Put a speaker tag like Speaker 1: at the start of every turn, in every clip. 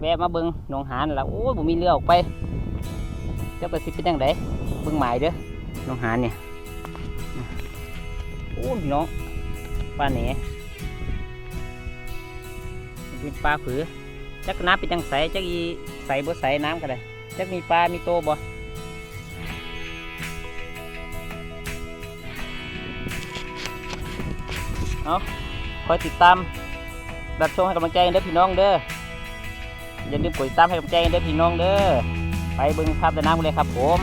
Speaker 1: แวะมาเบิ่งหนองหานแล้วโอ้ยผมมีเรือออกไปเจ้าประสิทธิ์เป็นยังไงเบิ่งหมายเด้อหนองหานเนี่ยโอ้พี่น้องปลาแหนมันเป็นปลาผือจักน้ำเป็นจังใสจักอีใสบ่ใสน้ำก็ได้จักมีปลา มีโตบ่เอาคอยติดตามรับชมให้กำลังใจเด้อพี่น้องเด้อ อย่าลืมกดติดตามให้กำลังใจกันเด้อพี่น้องเด้อไปเบิ่งภาพด้านหน้ากันเลยครับผม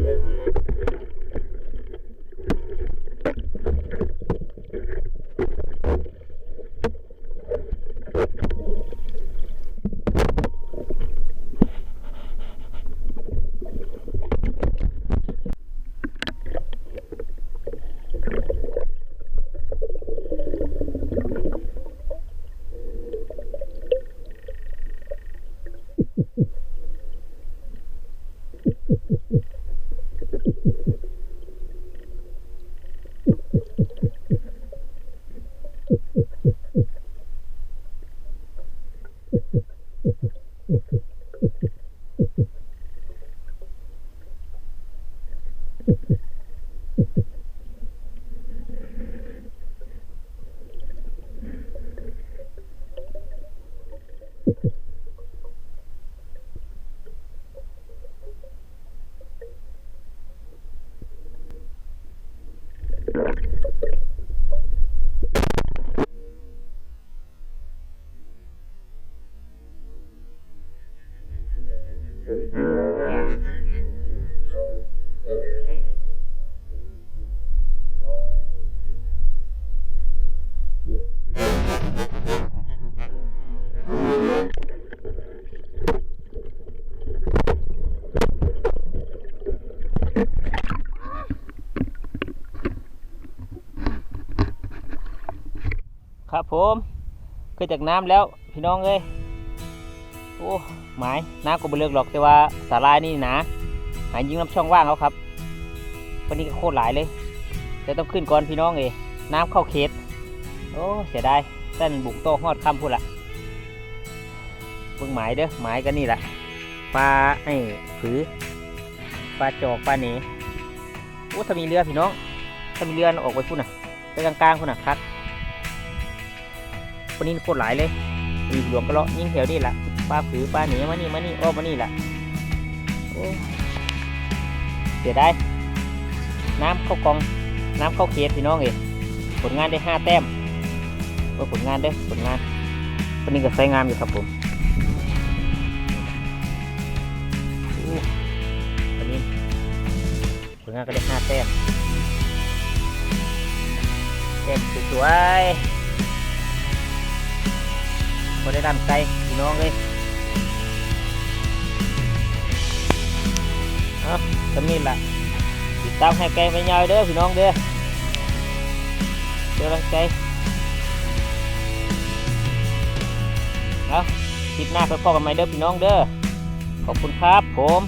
Speaker 2: เค
Speaker 1: รับผมขึ้นจากน้ำแล้วพี่น้องเอ้ยโอ้หมายน้ำก็บ่เลือกหรอกแต่ว่าสาลายนี่หนาหายยิงน้ำช่องว่างเขาครับ วันนี้ก็โคตรหลายเลยแต่ต้องขึ้นก่อนพี่น้องเอ้ยน้ำเข้าเขตโอ้เสียดายเส้นบุกโตฮอดค่ำพูดละเบิ่งหมายเด้อหมายกันนี่แหละปลาไอ้ผือปลาจอกปลาหนีโอ้ถ้ามีเรือพี่น้องถ้ามีเรือออกไปพุ่นน่ะไปกลางๆพุ่นน่ะครับ วันนี้โคตรหลายเลยมีหลวงก็เลาะยิ่งแถวนี่แหละปลาผือปลาหนีมานี่มานี่อ้อมานี่แหละเสียไดายน้ำเข้ากอง น้ำเข้าเขตพี่น้องเอยผลงานได้ห้าแต้มเออผลงานเด้อผลงานวันนี้ก็ใช้งามอยู่ครับผมวันนี้ผลงานก็ได้ห้าแต้มแต้มสวย ๆพอได้ดันไกลพี่น้องเลยเอาตำนี้ล่ะติดตามให้ไกลไปยาวเด้อพี่น้องเด้อเดี๋ยวรังใจเอาคลิปหน้าไปพบกันใหม่เด้อพี่น้องเด้อขอบคุณครับผม